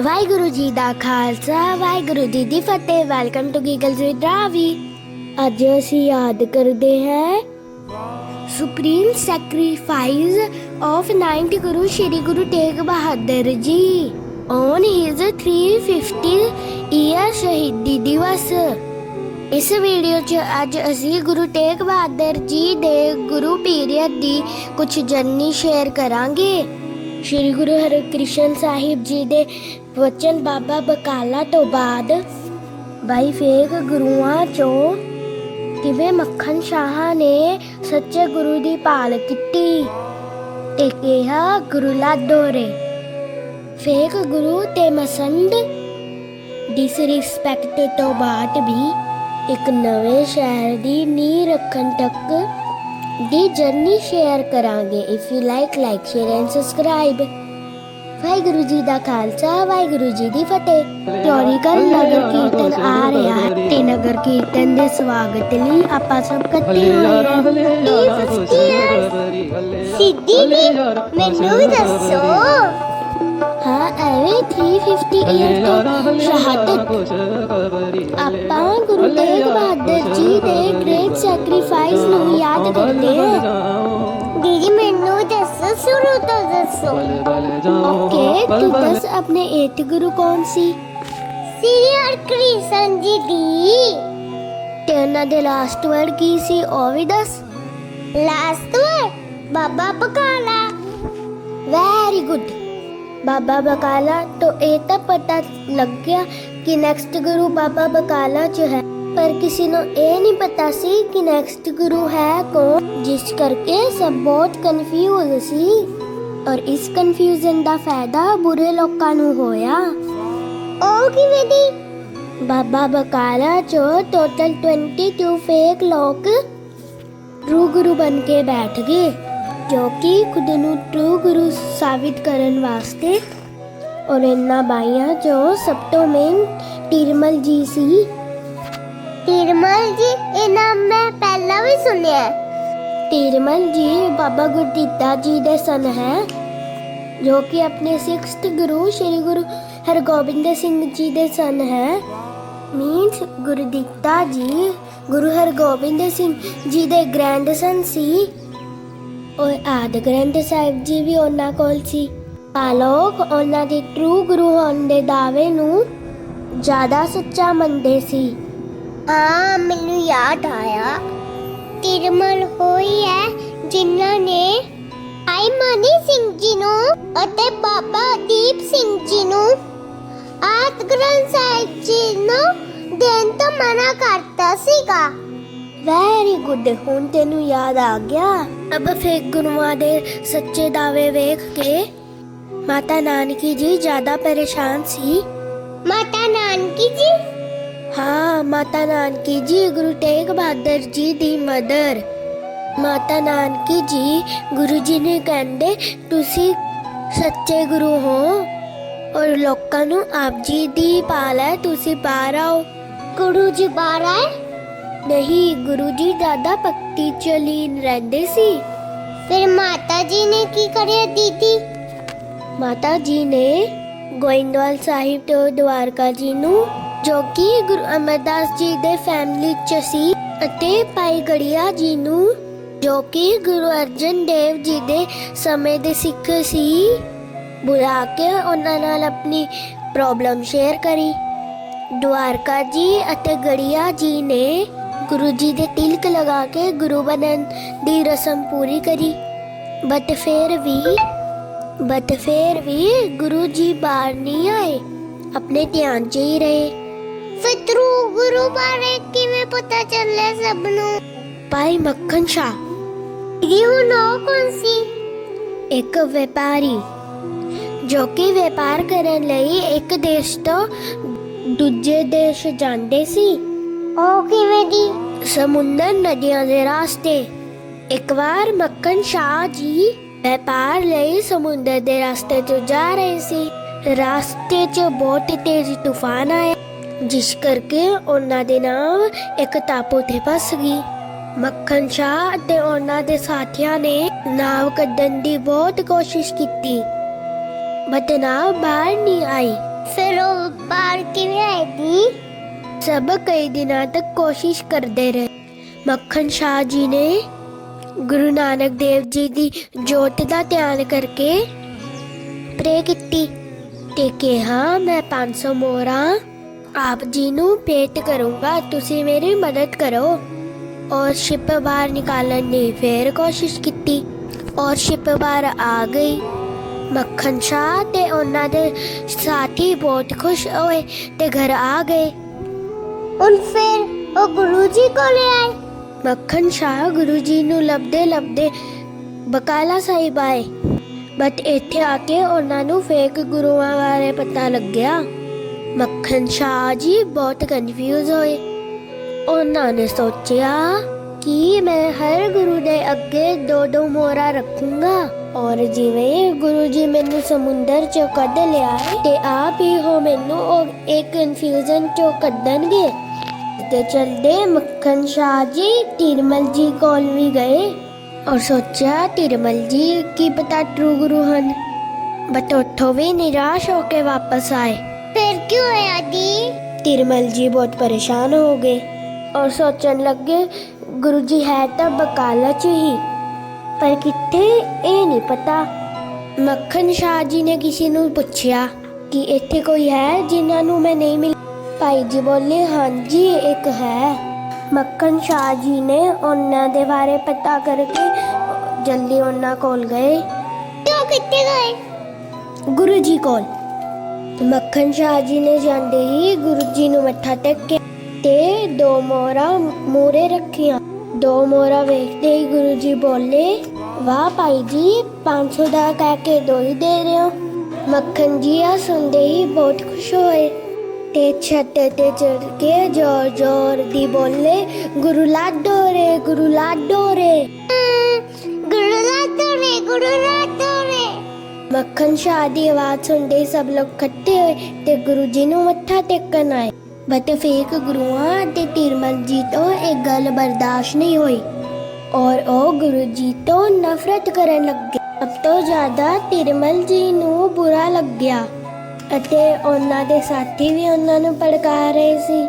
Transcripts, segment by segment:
ਵਾਹਿਗੁਰੂ ਜੀ ਦਾ ਖਾਲਸਾ, ਵਾਹਿਗੁਰੂ ਜੀ ਦੀ ਫਤਿਹ। Welcome to Giggles with Ravi ਅੱਜ ਅਸੀਂ ਯਾਦ ਕਰਦੇ ਹਾਂ supreme sacrifice of 9th Guru Shri Guru Tegh Bahadur ji on his 350 year ਸ਼ਹੀਦੀ ਦਿਵਸ। ਇਸ ਵੀਡੀਓ 'ਚ ਅੱਜ ਅਸੀਂ ਗੁਰੂ ਤੇਗ ਬਹਾਦਰ ਜੀ ਦੇ ਗੁਰੂ ਪੀਰੀਅਡ ਦੀ ਕੁਝ ਜਰਨੀ ਸ਼ੇਅਰ ਕਰਾਂਗੇ। ਸ਼੍ਰੀ ਗੁਰੂ ਹਰਿਕ੍ਰਿਸ਼ਨ ਸਾਹਿਬ ਜੀ ਦੇ ਵਚਨ ਬਾਬਾ ਬਕਾਲਾ ਤੋਂ ਬਾਅਦ ਬਾਈ ਫੇਕ ਗੁਰੂਆਂ 'ਚੋਂ ਕਿਵੇਂ ਮੱਖਣ ਸ਼ਾਹ ਨੇ ਸੱਚੇ ਗੁਰੂ ਦੀ ਭਾਲ ਕੀਤੀ ਤੇ ਕਿਹਾ, ਗੁਰੂ ਲਾਡੋਰੇ ਫੇਕ ਗੁਰੂ ਤੇ ਮਸੰਦ ਡਿਸਰਿਸਪੈਕਟ ਤੋਂ ਬਾਅਦ ਵੀ ਇੱਕ ਨਵੇਂ ਸ਼ਹਿਰ ਦੀ ਨੀਂਹ ਰੱਖਣ ਤੱਕ ਦੀ ਜਰਨੀ ਸ਼ੇਅਰ ਕਰਾਂਗੇ। If you like like share and subscribe Waheguru ji ਦਾ ਖਾਲਸਾ ਵਾਹਿਗੁਰੂ ਜੀ ਦੀ ਫਤਿਹ। ਟੋਰੀਕਲ ਨਗਰ ਕੀਰਤਨ ਆ ਰਿਹਾ ਹੈ ਤੇ ਨਗਰ ਕੀਰਤਨ ਦੇ ਸਵਾਗਤ ਲਈ ਆਪਾਂ ਸਭ ਇਕੱਠੇ ਹੋਏ ਹਾਂ। ਸਿੱਧੀ ਵੀ ਮੈਨੂੰ ਵੀ ਦੱਸੋ। ਹਾਂ ਐਵੇਂ 350 ਇਅਰ ਤੋਂ ਸ਼ਹਾਦਤ ਆਪਾਂ ਗੁਰੂ ਤੇਗ ਬਹਾਦਰ ਜੀ ਦੇ ਗ੍ਰੇਟ ਸੈਕਰੀਫਾਈਸ ਨੂੰ ਯਾਦ ਕਰਦੇ ਹਾਂ। ਦੀਦੀ ਮੈਨੂੰ ਦੱਸੋ ਸ਼ੁਰੂ ਤੋਂ ਦੱਸੋ ਓਕੇ ਤੂੰ ਦੱਸ ਆਪਣੇ ਏਟ ਗੁਰੂ ਕੌਣ ਸੀ ਸ੍ਰੀ ਹਰਿਕ੍ਰਿਸ਼ਨ ਜੀ ਦੀ ਤੇ ਉਹਨਾਂ ਦੇ ਲਾਸਟ ਵਰਡ ਕੀ ਸੀ ਉਹ ਵੀ ਦੱਸ last word Baba Bakala very good Baba Bakala ਤੋਂ ਇਹ ਤਾਂ ਪਤਾ ਲੱਗ ਗਿਆ ਕਿ ਨੈਕਸਟ ਗੁਰੂ ਬਾਬਾ ਬਕਾਲਾ ਚ ਹੈ ਪਰ ਕਿਸੇ ਨੂੰ ਇਹ ਨਹੀਂ ਪਤਾ ਸੀ ਕਿ ਨੈਕਸਟ ਗੁਰੂ ਹੈ ਕੌਣ, ਜਿਸ ਕਰਕੇ ਸਭ ਬਹੁਤ ਕਨਫਿਊਜ਼ ਸੀ। ਔਰ ਇਸ ਕਨਫਿਊਜ਼ਨ ਦਾ ਫਾਇਦਾ ਬੁਰੇ ਲੋਕਾਂ ਨੂੰ ਹੋਇਆ। ਉਹ ਕਿਵੇਂ ਦੀ? ਬਾਬਾ ਬਕਾਲਾ ਚੋ ਟੋਟਲ 22 ਫੇਕ ਲੋਕ ਟਰੂ ਗੁਰੂ ਬਣ ਕੇ ਬੈਠ ਗਏ, ਜੋ ਕਿ ਖੁਦ ਨੂੰ ਟਰੂ ਗੁਰੂ ਸਾਬਿਤ ਕਰਨ ਵਾਸਤੇ। ਔਰ ਇਹਨਾਂ ਬਾਈਆਂ ਜੋ ਸਭ ਤੋਂ ਮੇਨ ਤਿਰਮਲ ਜੀ ਸੀ। ਤਿਰਮਲ ਜੀ ਇਹ ਨਾਮ ਮੈਂ ਪਹਿਲਾਂ ਵੀ ਸੁਣਿਆ ਤਿਰਮਲ ਜੀ, ਬਾਬਾ ਗੁਰਦਿੱਤਾ ਜੀ ਦੇ ਸਨ ਹੈ, ਜੋ ਕਿ ਆਪਣੇ 6th ਗੁਰੂ ਸ੍ਰੀ ਗੁਰੂ ਹਰਗੋਬਿੰਦ ਸਿੰਘ ਜੀ ਦੇ ਸਨ ਹੈ। ਮੀਨਸ ਗੁਰਦਿੱਤਾ ਜੀ, ਗੁਰੂ ਹਰਗੋਬਿੰਦ ਸਿੰਘ ਜੀ ਦੇ ਗ੍ਰੈਂਡਸਨ ਸੀ। ਔਰ ਆਦ ਗ੍ਰੰਥ ਸਾਹਿਬ ਜੀ ਵੀ ਉਹਨਾਂ ਕੋਲ ਸੀ। ਆ ਉਹਨਾਂ ਦੇ ਟਰੂ ਗੁਰੂ ਹੋਣ ਦੇ ਦਾਅਵੇ ਨੂੰ ਜ਼ਿਆਦਾ ਸੱਚਾ ਮੰਨਦੇ ਸੀ। ਆ ਮੈਨੂੰ ਯਾਦ ਆਇਆ। ਤਿਰਮਲ ਹੋਈ ਹੈ ਜਿਨ੍ਹਾਂ ਨੇ ਆਈ ਮਨੀ ਸਿੰਘ ਜੀ ਨੂੰ ਅਤੇ ਬਾਬਾ ਦੀਪ ਸਿੰਘ ਜੀ ਨੂੰ ਆਦ ਗ੍ਰੰਥ ਸਾਹਿਬ ਜੀ ਨੂੰ ਦੇਣ ਤੋਂ ਮਨਾ ਕਰਤਾ ਸੀਗਾ। ਵੈਰੀ ਗੁੱਡ ਹੁਣ ਤੈਨੂੰ ਯਾਦ ਆ ਗਿਆ? ਅਬ ਫੇਕ ਗੁਰੂਆਂ ਦੇ ਸੱਚੇ ਦਾਅਵੇ ਵੇਖ ਕੇ ਮਾਤਾ ਨਾਨਕੀ ਜੀ ਜ਼ਿਆਦਾ ਪਰੇਸ਼ਾਨ ਸੀ। ਮਾਤਾ ਨਾਨਕੀ ਜੀ? ਹਾਂ। ਮਾਤਾ ਨਾਨਕੀ ਜੀ ਗੁਰੂ ਤੇਗ ਬਹਾਦਰ ਜੀ ਦੀ ਮਦਰ। ਮਾਤਾ ਨਾਨਕੀ ਜੀ ਗੁਰੂ ਜੀ ਨੇ ਕਹਿੰਦੇ ਤੁਸੀਂ ਸੱਚੇ ਗੁਰੂ ਹੋ ਔਰ ਲੋਕਾਂ ਨੂੰ ਆਪ ਜੀ ਦੀ ਪਾਲ ਹੈ ਤੁਸੀਂ ਬਾਹਰ ਆਓ। ਗੁਰੂ ਜੀ ਬਾਹਰ ਆਏ? ਨਹੀਂ ਗੁਰੂ ਜੀ ਜ਼ਿਆਦਾ ਭਗਤੀ ਚ ਲੀਨ ਰਹਿੰਦੇ ਸੀ। ਫਿਰ ਮਾਤਾ ਜੀ ਨੇ ਕੀ ਕਰਿਆ ਦੀਦੀ? ਮਾਤਾ ਜੀ ਨੇ ਗੋਇੰਦਵਾਲ ਸਾਹਿਬ ਤੋਂ ਦਵਾਰਕਾ ਜੀ ਨੂੰ ਜੋ ਕਿ ਗੁਰੂ ਅਮਰਦਾਸ ਜੀ ਦੇ ਫੈਮਿਲੀ ਚ ਸੀ ਅਤੇ ਭਾਈ ਗੜੀਆ ਜੀ ਨੂੰ, ਜੋ ਕਿ ਗੁਰੂ ਅਰਜਨ ਦੇਵ ਜੀ ਦੇ ਸਮੇਂ ਦੇ ਸਿੱਖ ਸੀ, ਬੁਲਾ ਕੇ ਉਹਨਾਂ ਨਾਲ ਆਪਣੀ ਪ੍ਰੋਬਲਮ ਸ਼ੇਅਰ ਕਰੀ। ਦਵਾਰਕਾ ਜੀ ਅਤੇ ਗੜੀਆ ਜੀ ਨੇ ਗੁਰੂ ਜੀ ਦੇ ਤਿਲਕ ਲਗਾ ਕੇ ਗੁਰੂ ਬਣਨ ਦੀ ਰਸਮ ਪੂਰੀ ਕਰੀ। ਬਟ ਫੇਰ ਵੀ ਬਟ ਫੇਰ ਵੀ ਗੁਰੂ ਜੀ ਬਾਹਰ ਨਹੀਂ ਆਏ, ਆਪਣੇ ਧਿਆਨ 'ਚ ਹੀ ਰਹੇ। ਫਿਤਰੂ ਗੁਰੂ ਬਾਰੇ ਕਿਵੇਂ ਪਤਾ ਚੱਲਿਆ ਸਭ ਨੂੰ? ਭਾਈ ਮੱਖਣ ਸ਼ਾਹ। ਇਹ ਉਹ ਕੌਣ ਸੀ? ਇੱਕ ਵਪਾਰੀ ਜੋ ਕਿ ਵਪਾਰ ਕਰਨ ਲਈ ਇੱਕ ਦੇਸ਼ ਤੋਂ ਦੂਜੇ ਦੇਸ਼ ਜਾਂਦੇ ਸੀ। ਉਹ ਕਿਵੇਂ ਦੀ? ਸਮੁੰਦਰ ਨਦੀਆਂ ਦੇ ਰਾਸਤੇ। ਇੱਕ ਵਾਰ ਮੱਕਨ ਸ਼ਾਹ ਜੀ ਵਪਾਰ ਲਈ ਸਮੁੰਦਰ ਦੇ ਰਸਤੇ ਤੋਂ ਜਾ ਰਹੇ ਸੀ। ਰਸਤੇ 'ਚ ਬਹੁਤ ਤੇਜ਼ ਤੂਫਾਨ ਆਇਆ ਜਿਸ ਕਰਕੇ ਉਹਨਾਂ ਦੇ ਨਾਮ ਇੱਕ ਟਾਪੂ ਤੇ ਫਸ ਗਈ। ਮੱਖਣ ਸ਼ਾਹ ਅਤੇ ਉਹਨਾਂ ਦੇ ਸਾਥੀਆਂ ਨੇ ਨਾਵ ਕੱਢਣ ਦੀ ਬਹੁਤ ਕੋਸ਼ਿਸ਼ ਕੀਤੀ। ਬਟ ਨਾਵ ਬਾਹਰ ਨਹੀਂ ਆਈ। ਸਭ ਕਈ ਦਿਨਾਂ ਤੱਕ ਕੋਸ਼ਿਸ਼ ਕਰਦੇ ਰਹੇ। ਮੱਖਣ ਸ਼ਾਹ ਜੀ ਨੇ ਗੁਰੂ ਨਾਨਕ ਦੇਵ ਜੀ ਦੀ ਜੋਤ ਦਾ ਧਿਆਨ ਕਰਕੇ ਪ੍ਰੇ ਕੀਤੀ ਤੇ ਕਿਹਾ ਮੈਂ 500 ਮੋਹਰਾਂ ਆਪ ਜੀ ਨੂੰ ਭੇਟ ਕਰੂੰਗਾ, ਤੁਸੀਂ ਮੇਰੀ ਮਦਦ ਕਰੋ। ਔਰ ਸ਼ਿਪ ਬਾਹਰ ਨਿਕਾਲਣ ਦੀ ਫੇਰ ਕੋਸ਼ਿਸ਼ ਕੀਤੀ। ਔਰ ਸ਼ਿਪ ਬਾਹਰ ਆ ਗਈ। ਮੱਖਣ ਸ਼ਾਹ ਤੇ ਉਹਨਾਂ ਦੇ ਸਾਥੀ ਬਹੁਤ ਖੁਸ਼ ਹੋਏ ਤੇ ਘਰ ਆ ਗਏ। ਹੁਣ ਫਿਰ ਉਹ ਗੁਰੂ ਜੀ ਕੋਲ ਆਏ। ਮੱਖਣ ਸ਼ਾਹ ਗੁਰੂ ਜੀ ਨੂੰ ਲੱਭਦੇ ਲੱਭਦੇ ਬਕਾਲਾ ਸਾਹਿਬ ਆਏ। ਬਟ ਇੱਥੇ ਆ ਕੇ ਉਹਨਾਂ ਨੂੰ ਫੇਕ ਗੁਰੂਆਂ ਬਾਰੇ ਪਤਾ ਲੱਗਿਆ। ਮੱਖਣ ਸ਼ਾਹ ਜੀ, ਬਹੁਤ ਕਨਫਿਊਜ਼ ਹੋਏ। ਉਹਨਾਂ ਨੇ ਸੋਚਿਆ ਕਿ ਮੈਂ ਹਰ ਗੁਰੂ ਦੇ ਅੱਗੇ ਦੋ ਦੋ ਮੋਹਰਾ ਰੱਖੂੰਗਾ। ਔਰ ਜਿਵੇਂ ਗੁਰੂ ਜੀ ਮੈਨੂੰ ਸਮੁੰਦਰ ਚੋਂ ਕੱਢ ਲਿਆ ਤੇ ਆਪ ਹੀ ਹੋ ਮੈਨੂੰ ਉਹ ਇੱਕ ਕਨਫਿਊਜ਼ਨ ਚੋਂ ਕੱਢਣਗੇ। ਤੇ ਚਲਦੇ ਮੱਖਣ ਸ਼ਾਹ ਜੀ, ਤਿਰਮਲ ਜੀ ਕੋਲ ਵੀ ਗਏ। ਔਰ ਸੋਚਿਆ, ਤਿਰਮਲ ਜੀ, ਕੀ ਪਤਾ ਟਰੂ ਗੁਰੂ ਹਨ। ਬਟ ਉੱਥੋਂ ਵੀ ਨਿਰਾਸ਼ ਹੋ ਕੇ ਵਾਪਸ ਆਏ। ਫਿਰ ਕੀ ਹੋਇਆ ਦੀ ਤਿਰਮਲ ਜੀ ਬਹੁਤ ਪਰੇਸ਼ਾਨ ਹੋ ਗਏ ਔਰ ਸੋਚਣ ਲੱਗੇ ਗੁਰੂ ਜੀ ਹੈ ਤਾਂ ਬਕਾਲਾ ਚ ਹੀ ਪਰ ਕਿੱਥੇ ਇਹ ਨਹੀਂ ਪਤਾ? ਮੱਖਣ ਸ਼ਾਹ ਜੀ ਨੇ ਕਿਸੇ ਨੂੰ ਪੁੱਛਿਆ ਕਿ ਇੱਥੇ ਕੋਈ ਹੈ ਜਿਨ੍ਹਾਂ ਨੂੰ ਮੈਂ ਨਹੀਂ ਮਿਲ ਭਾਈ ਜੀ ਬੋਲੇ ਹਾਂਜੀ ਇੱਕ ਹੈ। ਮੱਖਣ ਸ਼ਾਹ ਜੀ ਨੇ ਉਹਨਾਂ ਦੇ ਬਾਰੇ ਪਤਾ ਕਰਕੇ ਜਲਦੀ ਉਹਨਾਂ ਕੋਲ ਗਏ। ਕਿਉਂ ਕਿੱਥੇ ਗਏ? ਗੁਰੂ ਜੀ ਕੋਲ। ਤੇ ਮੱਖਣ ਸ਼ਾਹ ਜੀ ਨੇ ਜਾਂਦੇ ਹੀ ਗੁਰੂ ਜੀ ਨੂੰ ਮੱਥਾ ਟੇਕਿਆ ਤੇ ਦੋ ਮੋਹਰਾਂ ਮੂਰੇ ਰੱਖੀਆਂ। ਦੋ ਮੋਹਰਾਂ ਵੇਖਦੇ ਹੀ ਗੁਰੂ ਜੀ ਬੋਲੇ, ਵਾਹ ਭਾਈ ਜੀ 500 ਦਾ ਕਹਿ ਕੇ ਦੋ ਹੀ ਦੇ ਰਹੇ ਹੋ। ਮੱਖਣ ਜੀ ਆ ਸੁਣਦੇ ਹੀ ਬਹੁਤ ਖੁਸ਼ ਹੋਏ ਤੇ ਛੱਤ ਤੇ ਚੜ ਕੇ ਜ਼ੋਰ ਜ਼ੋਰ ਦੀ ਬੋਲੇ, ਗੁਰੂ ਲਾਡੋ ਰੇ, ਗੁਰੂ ਲਾਡੋ ਰੇ। ਮੱਖਣ ਸ਼ਾਹ ਦੀ ਆਵਾਜ਼ ਸੁਣਦੇ ਸਭ ਲੋਕ ਇਕੱਠੇ ਹੋਏ ਤੇ ਗੁਰੂ ਜੀ ਨੂੰ ਮੱਥਾ ਟੇਕਣ ਆਏ। ਬਟ ਫੇਕ ਗੁਰੂਆਂ ਤੇ ਤਿਰਮਲ ਜੀ ਤੋਂ ਇਹ ਗੱਲ ਬਰਦਾਸ਼ਤ ਨਹੀਂ ਹੋਈ। ਔਰ ਉਹ ਗੁਰੂ ਜੀ ਤੋਂ ਨਫ਼ਰਤ ਕਰਨ ਲੱਗੇ। ਸਭ ਤੋਂ ਜ਼ਿਆਦਾ ਤਿਰਮਲ ਜੀ ਨੂੰ ਬੁਰਾ ਲੱਗਿਆ ਅਤੇ ਉਹਨਾਂ ਦੇ ਸਾਥੀ ਵੀ ਉਹਨਾਂ ਨੂੰ ਭੜਕਾ ਰਹੇ ਸੀ।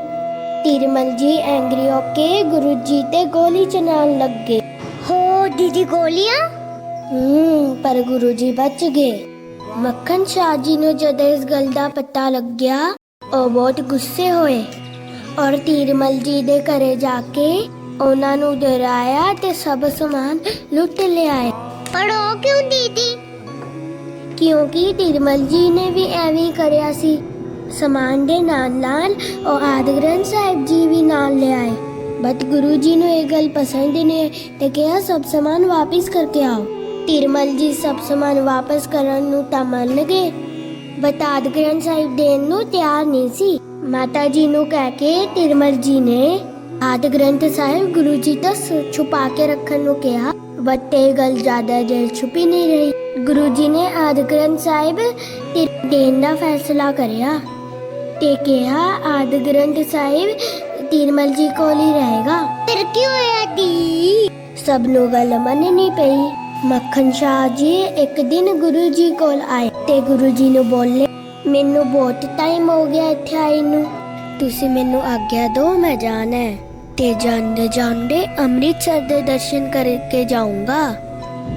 ਤਿਰਮਲ ਜੀ ਐਂਗਰੀ ਹੋ ਕੇ ਗੁਰੂ ਜੀ ਤੇ ਗੋਲੀ ਚਲਾਉਣ ਲੱਗੇ। ਹੋ ਦੀਦੀ ਗੋਲੀਆਂ? ਹੂੰ ਪਰ ਗੁਰੂ ਜੀ ਬਚ ਗਏ। ਮੱਖਣ ਸ਼ਾਹ ਜੀ ਨੂੰ ਜਦੋਂ ਇਸ ਗੱਲ ਦਾ ਪਤਾ ਲੱਗਿਆ ਉਹ ਬਹੁਤ ਗੁੱਸੇ ਹੋਏ ਔਰ ਤੀਰਮਲ ਜੀ ਦੇ ਘਰੇ ਜਾ ਕੇ ਉਹਨਾਂ ਨੂੰ ਡਰਾਇਆ ਤੇ ਸਭ ਸਮਾਨ ਲੁੱਟ ਲਿਆਏ। ਪਰ ਉਹ ਕਿਉਂ ਦੀਦੀ? ਕਿਉਂਕਿ ਤੀਰਮਲ ਜੀ ਨੇ ਵੀ ਐਵੇਂ ਕਰਿਆ ਸੀ। ਸਮਾਨ ਦੇ ਨਾਲ ਨਾਲ ਉਹ ਆਦਿ ਗ੍ਰੰਥ ਸਾਹਿਬ ਜੀ ਵੀ ਨਾਲ ਲਿਆਏ। ਬਟ ਗੁਰੂ ਜੀ ਨੂੰ ਇਹ ਗੱਲ ਪਸੰਦ ਨਹੀਂ ਤੇ ਕਿਹਾ ਸਭ ਸਮਾਨ ਵਾਪਿਸ ਕਰਕੇ ਆਓ। ਤਿਰਮਲ ਜੀ ਸਭ ਸਮਾਨ ਵਾਪਸ ਕਰਨ ਨੂੰ ਤਾਂ ਮੰਨ ਗਏ ਬਟ ਆਦਿ ਗ੍ਰੰਥ ਸਾਹਿਬ ਦੇਣ ਨੂੰ ਤਿਆਰ ਨਹੀਂ ਸੀ। ਮਾਤਾ ਜੀ ਨੂੰ ਕਹਿ ਕੇ ਤਿਰਮਲ ਜੀ ਨੇ ਆਦਿ ਗ੍ਰੰਥ ਸਾਹਿਬ ਗੁਰੂ ਜੀ ਤੋਂ ਛੁਪਾ ਕੇ ਰੱਖਣ ਨੂੰ ਕਿਹਾ। ਬਟ ਗੱਲ ਜ਼ਿਆਦਾ ਦੇਰ ਛੁਪੀ ਨਹੀਂ ਰਹੀ। ਗੁਰੂ ਜੀ ਨੇ ਆਦਿ ਗ੍ਰੰਥ ਸਾਹਿਬ ਤੇ ਦੇਣ ਦਾ ਫੈਸਲਾ ਕਰਿਆ ਤੇ ਕਿਹਾ, ਆਦਿ ਗ੍ਰੰਥ ਸਾਹਿਬ ਤਿਰਮਲ ਜੀ ਕੋਲ ਹੀ ਰਹੇਗਾ। ਫਿਰ ਕੀ ਹੋਇਆ ਦੀ ਸਭ ਨੂੰ ਗੱਲ ਮੰਨਣੀ ਪਈ। ਮੱਖਣ ਸ਼ਾਹ ਜੀ, ਇੱਕ ਦਿਨ ਗੁਰੂ ਜੀ ਕੋਲ ਆਏ ਤੇ ਗੁਰੂ ਜੀ ਨੂੰ ਬੋਲੇ, ਮੈਨੂੰ ਬਹੁਤ ਟਾਈਮ ਹੋ ਗਿਆ ਇੱਥੇ ਆਈ ਨੂੰ। ਤੁਸੀਂ ਮੈਨੂੰ ਆਗਿਆ ਦਿਓ, ਮੈਂ ਜਾਣਾ ਹੈ। ਤੇ ਜਾਂਦੇ ਜਾਂਦੇ ਅੰਮ੍ਰਿਤਸਰ ਦੇ ਦਰਸ਼ਨ ਕਰਕੇ ਜਾਊਂਗਾ।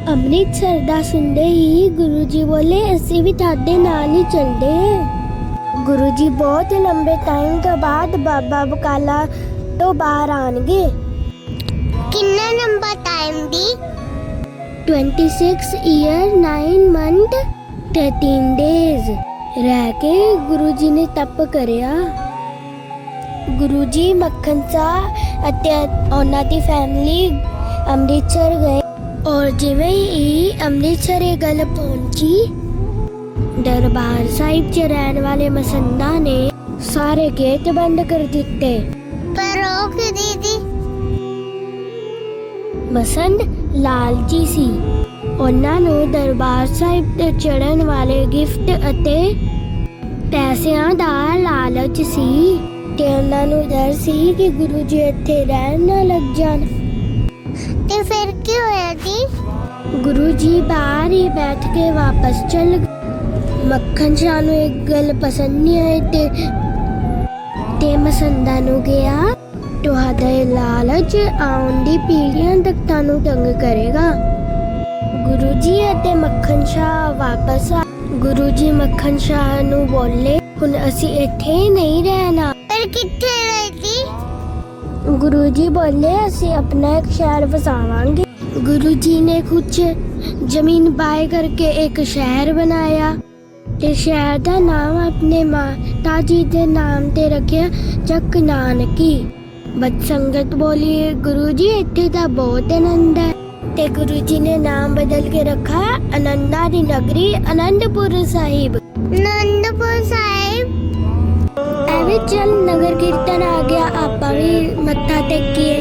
ਅੰਮ੍ਰਿਤਸਰ ਦਾ ਸੁਣਦੇ ਹੀ ਗੁਰੂ ਜੀ ਬੋਲੇ, ਅਸੀਂ ਵੀ ਤੁਹਾਡੇ ਨਾਲ ਹੀ ਚੱਲਦੇ ਹਾਂ। ਗੁਰੂ ਜੀ ਬਹੁਤ ਲੰਬੇ ਟਾਈਮ ਤੋਂ ਬਾਅਦ ਬਾਬਾ ਬਕਾਲਾ ਤੋਂ ਬਾਹਰ ਆਣਗੇ ਕਿੰਨਾ ਲੰਬਾ ਟਾਈਮ ਦੀ? 26 ਈਅਰ 9 ਮੰਥ 13 ਡੇਜ਼ ਰਹਿ ਕੇ ਗੁਰੂ ਜੀ ਨੇ ਤਪ ਕਰਿਆ। ਗੁਰੂ ਜੀ ਮੱਖਣ ਸਾਹਿਬ ਅਤੇ ਉਹਨਾਂ ਦੀ ਫੈਮਿਲੀ ਅੰਮ੍ਰਿਤਸਰ ਗਏ। ਔਰ ਜਿਵੇਂ ਹੀ ਅੰਮ੍ਰਿਤਸਰ ਇਹ ਗੱਲ ਪਹੁੰਚੀ ਦਰਬਾਰ ਸਾਹਿਬ 'ਚ ਰਹਿਣ ਵਾਲੇ ਮਸੰਦਾ ਨੇ ਸਾਰੇ ਗੇਟ ਬੰਦ ਕਰ ਦਿੱਤੇ। ਪਰ ਉਹ ਦੀਦੀ ਮਸੰਦ ਲਾਲਚੀ ਸੀ। ਉਹਨਾਂ ਨੂੰ ਦਰਬਾਰ ਸਾਹਿਬ ਤੇ ਚੜਨ ਵਾਲੇ ਗਿਫਟ ਅਤੇ ਪੈਸਿਆਂ ਦਾ ਲਾਲਚ ਸੀ ਤੇ ਉਹਨਾਂ ਨੂੰ ਡਰ ਸੀ ਕਿ ਗੁਰੂ ਜੀ ਇੱਥੇ ਰਹਿਣ ਨਾ ਲੱਗ ਜਾਣ। ਤੇ ਫਿਰ ਕੀ ਹੋਇਆ ਦੀ ਗੁਰੂ ਜੀ ਬਾਹਰ ਹੀ ਬੈਠ ਕੇ ਵਾਪਸ ਚਲ ਗਏ। ਮੱਖਣ ਸ਼ਾਹ ਨੂੰ ਇੱਕ ਗੱਲ ਪਸੰਦ ਨਹੀਂ ਆਈ ਤੇ ਤੇ ਮਸੰਦਾ ਨੂੰ ਗਿਆ। ਤੁਹਾਡਾ ਇਹ ਲਾਲਚ ਆਉਣ ਦੀ ਪੀੜ੍ਹੀਆਂ ਤੱਕ ਤੁਹਾਨੂੰ ਤੰਗ ਕਰੇਗਾ। ਗੁਰੂ ਜੀ ਅਤੇ ਮੱਖਣ ਸ਼ਾਹ ਵਾਪਸ ਆ। ਗੁਰੂ ਜੀ ਮੱਖਣ ਸ਼ਾਹ ਨੂੰ ਬੋਲੇ ਹੁਣ ਅਸੀਂ ਇੱਥੇ ਨਹੀਂ ਰਹਿਣਾ। ਪਰ ਕਿੱਥੇ ਰਹੀ ਗੁਰੂ ਜੀ ਬੋਲੇ ਅਸੀਂ ਆਪਣਾ ਇੱਕ ਸ਼ਹਿਰ ਵਸਾਵਾਂਗੇ। ਗੁਰੂ ਜੀ ਨੇ ਕੁਝ ਜ਼ਮੀਨ ਬਾਏ ਕਰਕੇ ਇੱਕ ਸ਼ਹਿਰ ਬਣਾਇਆ। ਤੇ ਸ਼ਹਿਰ ਦਾ ਨਾਮ ਆਪਣੇ ਮਾਤਾ ਜੀ ਦੇ ਨਾਮ ਤੇ ਰੱਖਿਆ ਚੱਕ ਨਾਨਕੀ। ਬਦ ਸੰਗਤ ਬੋਲੀ ਗੁਰੂ ਜੀ ਇੱਥੇ ਤਾਂ ਬਹੁਤ ਆਨੰਦ ਹੈ। ਤੇ ਗੁਰੂ ਜੀ ਨੇ ਨਾਮ ਬਦਲ ਕੇ ਰੱਖਾ ਆਨੰਦਾ ਦੀ ਨਗਰੀ ਆਨੰਦਪੁਰ ਸਾਹਿਬ। ਨੰਦਪੁਰ ਸਾਹਿਬ। ਐਵੇਂ ਚੱਲ ਨਗਰ ਕੀਰਤਨ ਆ ਗਿਆ ਆਪਾਂ ਵੀ ਮੱਥਾ ਟੇਕੀਏ।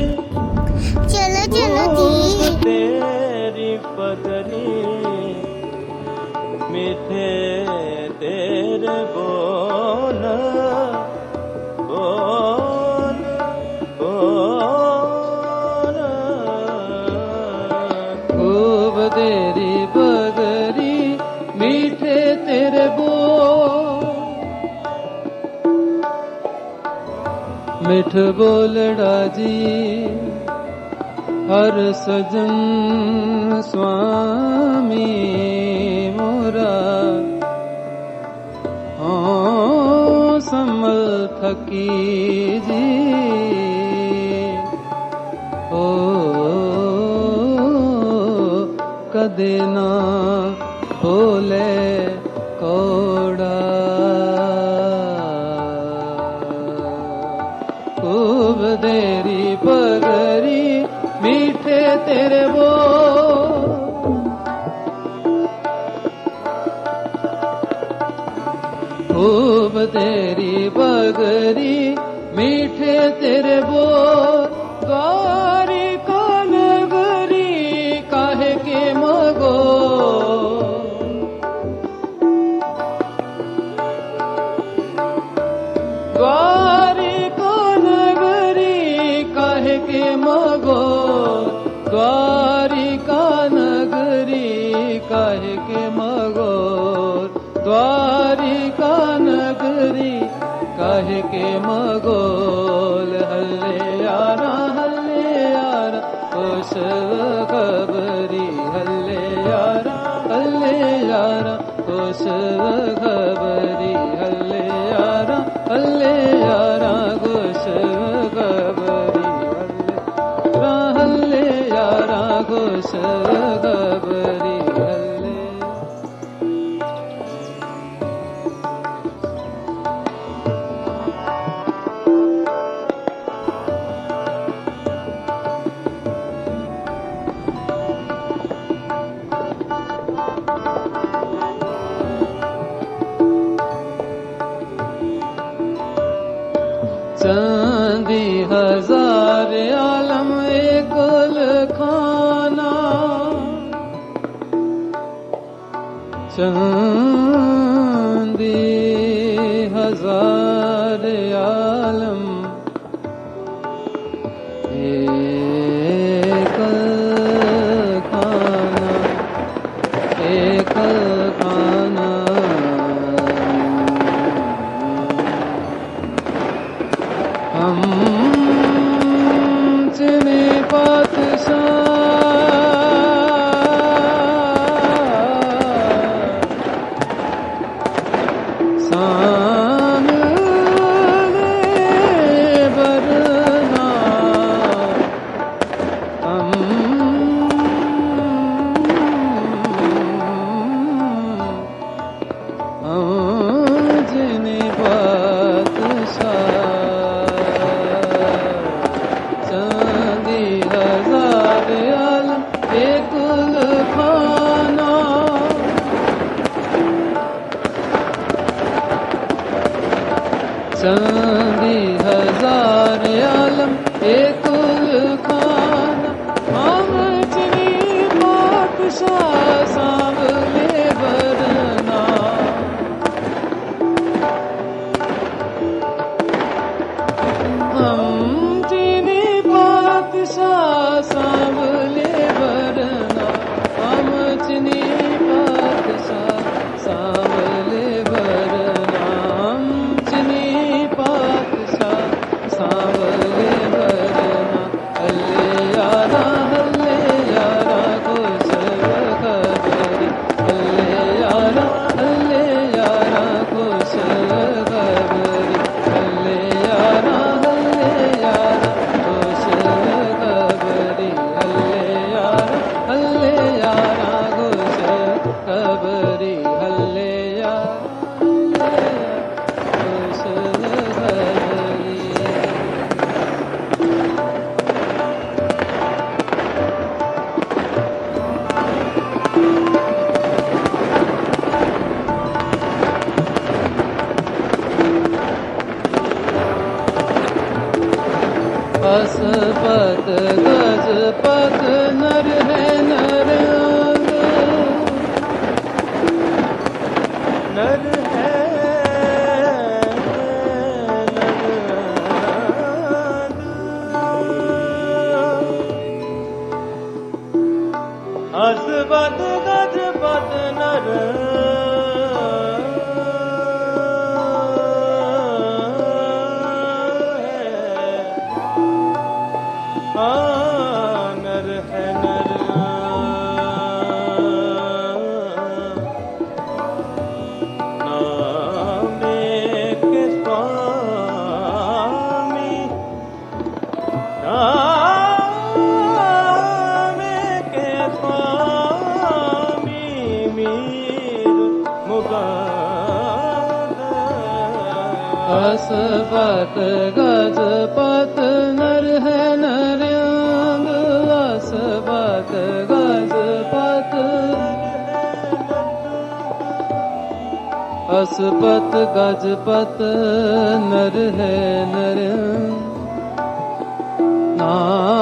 ਚਲੋ ਚਲੋ ਜੀ। ਤੇਰੀ ਪਦਰੀ ਮਿੱਠੇ ਤੇਰੇ ਬੋਲ। ਮਿੱਠ ਬੋਲੜਾ ਜੀ ਹਰ ਸਜਨ ਸੁਆਮੀ ਮੋਰਾ ਹਾਂ ਸਮਲ ਥਕੀ ਜੀ ਓ ਕਦੇ ਨਾ ਭੋਲੇ ਖੂਬ ਤੇਰੀ ਬਗਰੀ ਮੀਠੇ ਤੇਰੇ खबरी हल्ले यारा हल्ले यारा खुश खबरी हल्ले यारा हल्ले यारा खुश खबरी हल्ले हल्ले यारा खुश खबरी चांदी हजार आलम एक खाना चांदी Um... ਅਸਪਤ ਗਜਪਤ ਨਰ ਹੈ ਨਰਿਆਂਗ ਅਸਪਤ ਗਜਪਤ ਅਸਪਤ ਗਜਪਤ ਨਰ ਹੈ ਨਰਿਆਂਗ ਨਾਮੇ